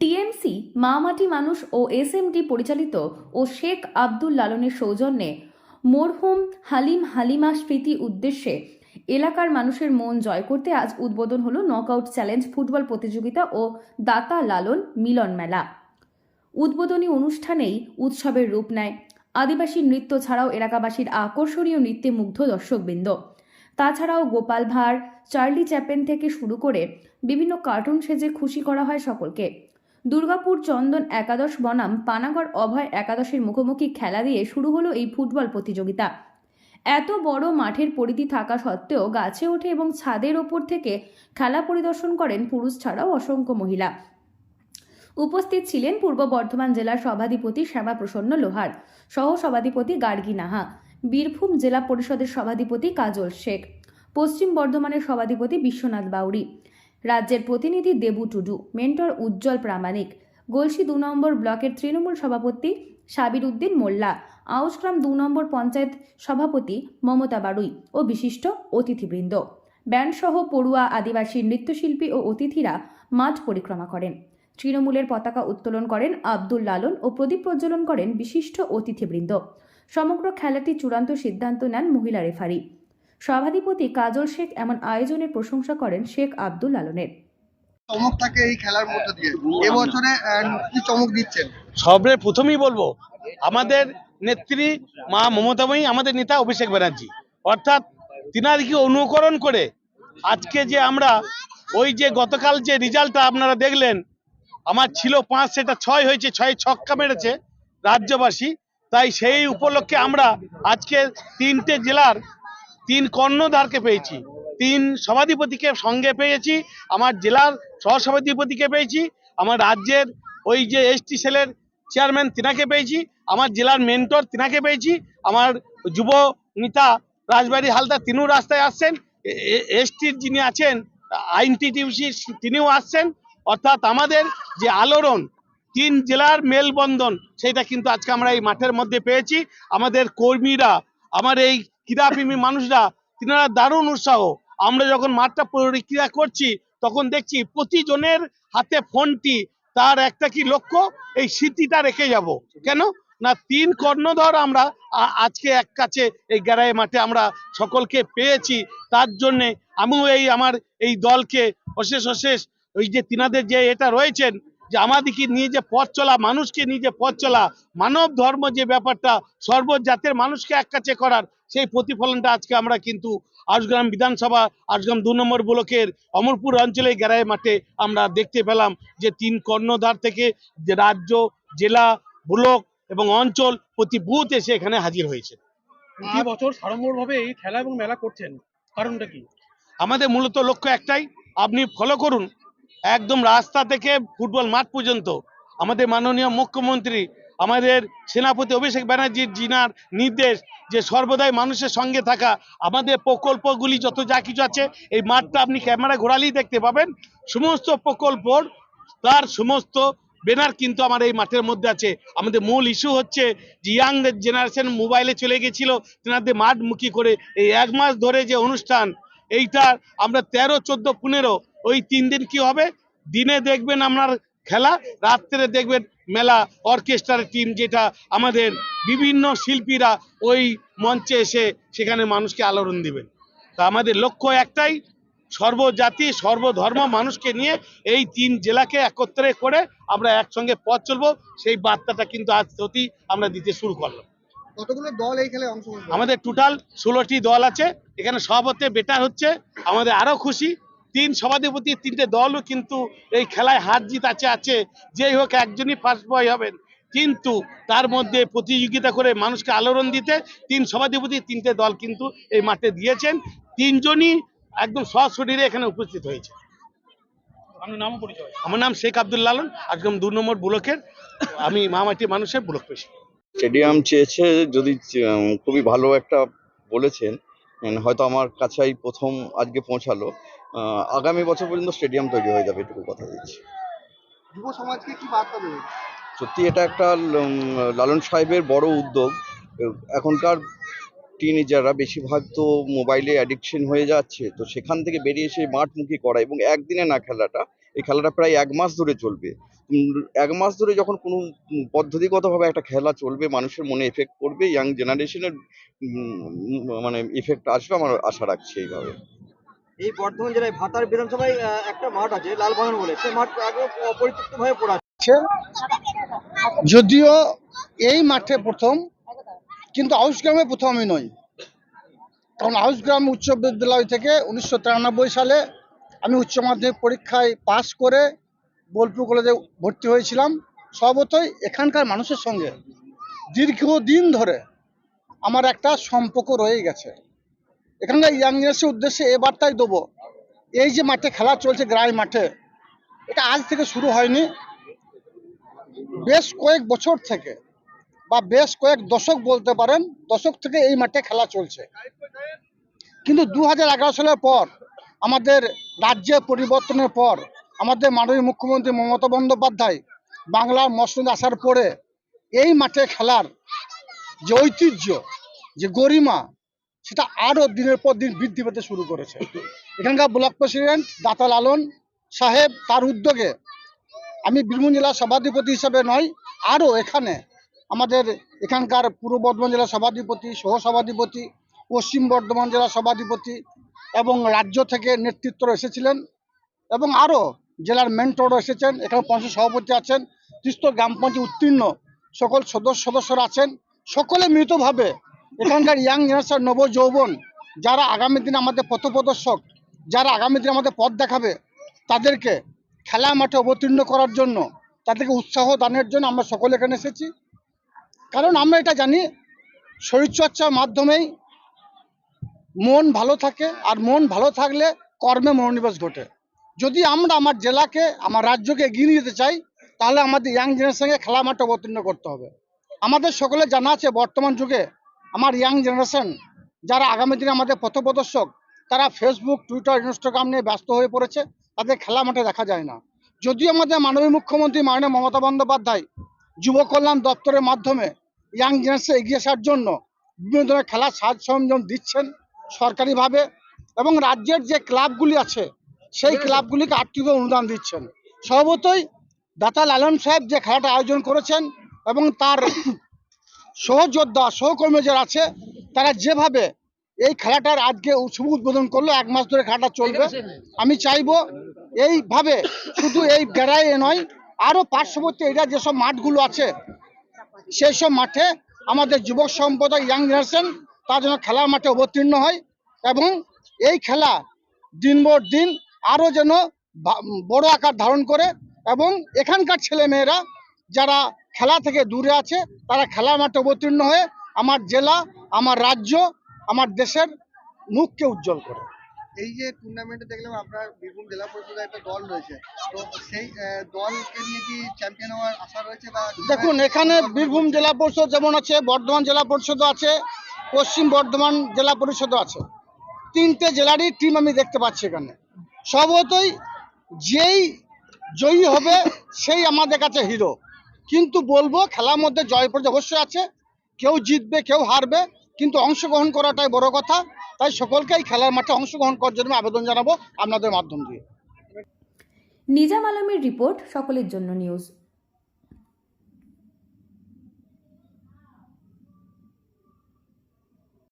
TMC মা মাটি মানুষ ও এসএমডি পরিচালিত ও শেখ আব্দুল লালনের সৌজন্যে মরহুম হালিম হালিমা স্মৃতি উদ্দেশ্যে এলাকার মানুষের মন জয় করতে আজ উদ্বোধন হলো নকআউট চ্যালেঞ্জ ফুটবল প্রতিযোগিতা ও দাতা লালন মিলন মেলা। উদ্বোধনী অনুষ্ঠানেই উৎসবের রূপ নেয় আদিবাসী নৃত্য ছাড়াও এলাকাবাসীর আকর্ষণীয় নৃত্যে মুগ্ধ দর্শকবৃন্দ। তাছাড়াও গোপাল ভাঁড়, চার্লি চ্যাপেন থেকে শুরু করে বিভিন্ন কার্টুন সেজে খুশি করা হয় সকলকে। দুর্গাপুর চন্দন একাদশ বনাম পানাগড় অভয় একাদশের মুখোমুখি খেলা দিয়ে শুরু হলো এই ফুটবল প্রতিযোগিতা। এত বড় মাঠের পরিধি থাকা সত্ত্বেও গাছে ওঠে এবং ছাদের ওপর থেকে খেলা পরিদর্শন করেন পুরুষ ছাড়াও অসংখ্য মহিলা। উপস্থিত ছিলেন পূর্ব বর্ধমান জেলার সভাধিপতি শ্যামাপ্রসন্ন লোহার সহ সভাধিপতি গার্গী নাহা, বীরভূম জেলা পরিষদের সভাধিপতি কাজল শেখ, পশ্চিম বর্ধমানের সভাধিপতি বিশ্বনাথ বাউরি রাজ্যের প্রতিনিধি দেবু টুডু, মেন্টর উজ্জ্বল প্রামাণিক, গলসি দু নম্বর ব্লকের তৃণমূল সভাপতি সাবির উদ্দিন মোল্লা, আউসগ্রাম দু নম্বর পঞ্চায়েত সভাপতি মমতা বাড়ুই ও বিশিষ্ট অতিথিবৃন্দ। ব্যান্ডসহ পড়ুয়া আদিবাসী নৃত্যশিল্পী ও অতিথিরা মাঠ পরিক্রমা করেন। তৃণমূলের পতাকা উত্তোলন করেন আব্দুল লালন ও প্রদীপ প্রজ্বলন করেন বিশিষ্ট অতিথিবৃন্দ। সমগ্র খেলাটি চূড়ান্ত সিদ্ধান্ত নেন মহিলা রেফারি। সভাধিপতি কাজল শেখ এমন আয়োজনের প্রশংসা করেন শেখ আব্দুল লালনের। চমক থাকে এই খেলার মধ্যে দিয়ে। এবছরে কি চমক দিচ্ছেন? সবের প্রথমেই বলব আমাদের নেত্রী মা মমতাময়ী আমাদের নেতা অভিষেক ব্যানার্জি। অর্থাৎ তিনারকে অনুকরণ করে আজকে যে আমরা ওই যে গতকাল যে রেজাল্টটা আপনারা দেখলেন আমার ছিল পাঁচ, সেটা ছয় হয়েছে, ছয় ছক্কা মেরেছে রাজ্যবাসী। তাই সেই উপলক্ষে আমরা আজকে তিনটে জেলার তিন কর্ণধারকে পেয়েছি। তিন সভাধিপতিকে সঙ্গে পেয়েছি, আমার জেলার সহসভাধিপতিকে পেয়েছি, আমার রাজ্যের ওই যে এসটি সেলের চেয়ারম্যান তিনাকে পেয়েছি, আমার জেলার মেন্টর তিনাকে পেয়েছি, আমার যুব নেতা রাজবাড়ি হালদার তিনিও রাস্তায় আসছেন এসটির যিনি আছেন আইনটিটিউসি তিনিও আসছেন অর্থাৎ আমাদের যে আলোড়ন তিন জেলার মেলবন্ধন সেটা কিন্তু আজকে আমরা এই মাঠের মধ্যে পেয়েছি। আমাদের কর্মীরা, আমার এই ক্রীড়াপ্রেমী মানুষরা, তিনারা দারুণ উৎসাহ। আমরা যখন মাঠটা পরিক্রিয়া করছি, তখন দেখছি প্রতিজনের হাতে ফোনটি, তার একটা কি লক্ষ্য? এই স্মৃতিটা রেখে যাব। কেন? না, তিন কর্ণধর আমরা আজকে এক কাছে এই গ্যারাই মাঠে আমরা সকলকে পেয়েছি। তার জন্যে আমিও এই আমার এই দলকে অশেষ অশেষ ওই যে তিনাদের যে এটা রয়েছেন যে আমাদেরকে নিয়ে যে পথ চলা মানুষকে নিয়ে যে পথ চলা মানব ধর্ম যে ব্যাপারটা সর্বজাতের মানুষকে এক কাছে করার সেই প্রতিফলনটা আজকে আমরা কিন্তু আশগ্রাম বিধানসভা আশগ্রাম দু নম্বর ব্লকের অমরপুর অঞ্চলে গেরাই মাঠে আমরা দেখতে পেলাম যে তিন কর্ণধার থেকে যে রাজ্য জেলা ব্লক এবং অঞ্চল প্রতি বুথ এসে এখানে হাজির হয়েছে। প্রতি বছর সাড়ম্বরভাবে এই খেলা এবং মেলা করছেন কারণটা কি? আমাদের মূলত লক্ষ্য একটাই আপনি ফলো করুন একদম রাস্তা থেকে ফুটবল মাঠ পর্যন্ত। আমাদের মাননীয় মুখ্যমন্ত্রী, আমাদের সেনাপতি অভিষেক ব্যানার্জির জিনার নির্দেশ যে সর্বদাই মানুষের সঙ্গে থাকা, আমাদের প্রকল্পগুলি যত যা কিছু আছে, এই মাঠটা আপনি ক্যামেরা ঘোরালেই দেখতে পাবেন। সমস্ত প্রকল্পর, তার সমস্ত ব্যানার কিন্তু আমার এই মাঠের মধ্যে আছে। আমাদের মূল ইস্যু হচ্ছে যে ইয়াং জেনারেশন মোবাইলে চলে গেছিল, তেনাদের মাঠমুখী করে। এই এক মাস ধরে যে অনুষ্ঠান, এইটা আমরা তেরো, চোদ্দ, পনেরো ওই তিন দিন কি হবে? দিনে দেখবেন আপনার খেলা রাত্রে দেখবেন মেলা অর্কেস্ট্রার টিম যেটা আমাদের বিভিন্ন শিল্পীরা ওই মঞ্চে এসে সেখানে মানুষকে আলোড়ন দিবেন। তা আমাদের লক্ষ্য একটাই সর্বজাতি সর্বধর্ম মানুষকে নিয়ে এই তিন জেলাকে একত্রে করে আমরা একসঙ্গে পথ চলবো। সেই বার্তাটা কিন্তু আজ অতি আমরা দিতে শুরু করলাম। কতগুলো দল এই খেলায় অংশগ্রহণ আমাদের টোটাল ষোলোটি দল আছে। এখানে সব হতে বেটার হচ্ছে। আমাদের আরও খুশি। তিন সভাধিপতি তিনটে দলও কিন্তু এই খেলায় হার জিত আছে আছে। যেই হোক একজনই ফার্স্ট বয় হবেন। কিন্তু তার মধ্যে প্রতিযোগিতা করে মানুষকে আলোড়ন দিতে তিন সভাধিপতি তিনটে দল কিন্তু এই মাঠে দিয়েছেন। তিনজনই একদম সশরীরে এখানে উপস্থিত হয়েছে। আমার নাম শেখ আব্দুল লালন। একদম দু নম্বর ব্লকের আমি মামাটি মানুষের ব্লক পেশি স্টেডিয়াম চেয়েছে যদি খুবই ভালো একটা বলেছেন হয়তো আমার কাছেই প্রথম আজকে পৌঁছালো। আগামী বছর পর্যন্ত স্টেডিয়াম তৈরি হয়ে যাবে এটুকু কথা দিচ্ছি। যুব সমাজকে কি বার্তা দেবে সত্যি এটা একটা লালন সাহেবের বড় উদ্যোগ। এখনকার টিনেজাররা বেশিরভাগ তো মোবাইলে অ্যাডিকশন হয়ে যাচ্ছে। তো সেখান থেকে বেরিয়ে এসে মাঠমুখী করা এবং একদিনে না খেলাটা এই খেলাটা প্রায় এক মাস ধরে চলবে। এক মাস ধরে যখন কোনো পদ্ধতিগতভাবে একটা খেলা চলবে মানুষের মনে এফেক্ট করবে ইয়াং জেনারেশনের মানে এফেক্ট আসবে আমার আশা রাখছি এইভাবে। এই বর্ধমান জেলায় ভাতার বিধানসভায় একটা মাঠ আছে লালবাগান বলে। সেই মাঠ আগে অপরিত্যক্ত ভাবে পড়ে আছে। যদিও এই মাঠে প্রথম কিন্তু আউসগ্রামে প্রথম আমি নই কারণ আউস গ্রাম উচ্চ বিদ্যালয় থেকে উনিশশো তিরানব্বই সালে আমি উচ্চ মাধ্যমিক পরীক্ষায় পাশ করে বোলপুর কলেজে ভর্তি হয়েছিলাম। স্বভাবতই এখানকার মানুষের সঙ্গে দীর্ঘদিন ধরে আমার একটা সম্পর্ক রয়ে গেছে। এখানকার ইয়াং জেনারেশনের উদ্দেশ্যে এ বার্তাই দেবো। এই যে মাঠে খেলা চলছে গ্রাই মাঠে, এটা আজ থেকে শুরু হয়নি। বেশ কয়েক বছর থেকে বা বেশ কয়েক দশক বলতে পারেন, দশক থেকে এই মাঠে খেলা চলছে। কিন্তু দু হাজার এগারো সালের পর আমাদের রাজ্যে পরিবর্তনের পর আমাদের মাননীয় মুখ্যমন্ত্রী মমতা বন্দ্যোপাধ্যায় বাংলার মসনদে আসার পরে এই মাঠে খেলার যে ঐতিহ্য, যে গরিমা, সেটা আরও দিনের পর দিন বৃদ্ধি পেতে শুরু করেছে। এখানকার ব্লক প্রেসিডেন্ট দাতা লালন সাহেব তার উদ্যোগে আমি বীরভূম জেলার সভাধিপতি হিসাবে নয়, আরও এখানে আমাদের এখানকার পূর্ব বর্ধমান জেলার সভাধিপতি সহ সভাধিপতি পশ্চিম বর্ধমান জেলার সভাধিপতি এবং রাজ্য থেকে নেতৃত্বরা এসেছিলেন এবং আরও জেলার মেন্টরও এসেছেন, এখানে পঞ্চায়েত সভাপতি আছেন, তিস্ত গ্রাম পঞ্চায়েত উত্তীর্ণ সকল সদস্য সদস্যরা আছেন। সকলে মিলিতভাবে এখানকার ইয়াং জেনারেশন, নব যৌবন, যারা আগামী দিনে আমাদের পথপ্রদর্শক, যারা আগামী দিনে আমাদের পথ দেখাবে, তাদেরকে খেলা মাঠে অবতীর্ণ করার জন্য, তাদেরকে উৎসাহ দানের জন্য আমরা সকলে এখানে এসেছি। কারণ আমরা এটা জানি, শরীরচর্চার মাধ্যমেই মন ভালো থাকে আর মন ভালো থাকলে কর্মে মনোনিবেশ ঘটে। যদি আমরা আমার জেলাকে, আমার রাজ্যকে এগিয়ে নিয়ে যেতে চাই, তাহলে আমাদের ইয়াং জেনারেশনকে খেলা মাঠে অবতীর্ণ করতে হবে। আমাদের সকলে জানা আছে বর্তমান যুগে আমার ইয়াং জেনারেশন যারা আগামী দিনে আমাদের পথপ্রদর্শক, তারা ফেসবুক টুইটার ইনস্টাগ্রাম নিয়ে ব্যস্ত হয়ে পড়েছে, তাদের খেলা মাঠে দেখা যায় না। যদিও আমাদের মাননীয় মুখ্যমন্ত্রী মাননীয় মমতা বন্দ্যোপাধ্যায় যুব কল্যাণ দপ্তরের মাধ্যমে ইয়াং জেনারেশন এগিয়ে আসার জন্য বিভিন্ন ধরনের খেলার সাজ সরঞ্জাম দিচ্ছেন সরকারিভাবে এবং রাজ্যের যে ক্লাবগুলি আছে, সেই ক্লাবগুলিকে আর্থিক অনুদান দিচ্ছেন। স্বভাবতই দাতা লালন সাহেব যে খেলাটা আয়োজন করেছেন এবং তার সহযোদ্ধা, সহকর্মী যারা আছে, তারা যেভাবে এই খেলাটার আজকে শুভ উদ্বোধন করল, এক মাস ধরে খেলাটা চলবে, আমি চাইব এইভাবে শুধু এই বেড়ায় নয়, আরও পার্শ্ববর্তী এরিয়া যেসব মাঠগুলো আছে, সেই সব মাঠে আমাদের যুবক সম্প্রদায় ইয়াং জেনারেশন তার জন্য খেলার মাঠে অবতীর্ণ হয় এবং এই খেলা দিন পর দিন আরও যেন বড় আকার ধারণ করে এবং এখানকার ছেলে মেয়েরা যারা খেলা থেকে দূরে আছে তারা খেলার মাঠে অবতীর্ণ হয়ে আমার জেলা আমার রাজ্য আমার দেশের মুখকে উজ্জ্বল করে। এই যে টুর্নামেন্টে দেখলাম আপনার বীরভূম জেলা পরিষদের একটা দল রয়েছে। তো সেই দলকে নিয়ে কি চ্যাম্পিয়ন হওয়ার আশা রয়েছে বা দেখুন এখানে বীরভূম জেলা পরিষদ যেমন আছে বর্ধমান জেলা পরিষদও আছে পশ্চিম বর্ধমান জেলা পরিষদও আছে। তিনটে জেলারই টিম আমি দেখতে পাচ্ছি এখানে। স্বভাবতই যেই জয়ী হবে সেই আমাদের কাছে হিরো কিন্তু বলব খেলার মধ্যে জয় অবশ্যই আছে। কেউ জিতবে, কেউ হারবে, কিন্তু অংশগ্রহণ করাটাই বড় কথা। তাই সকলকে এই খেলার মাঠে অংশগ্রহণ করার জন্য আবেদন জানাব আপনাদের মাধ্যম দিয়ে। নিজাম আলমের রিপোর্ট, সকলের জন্য নিউজ।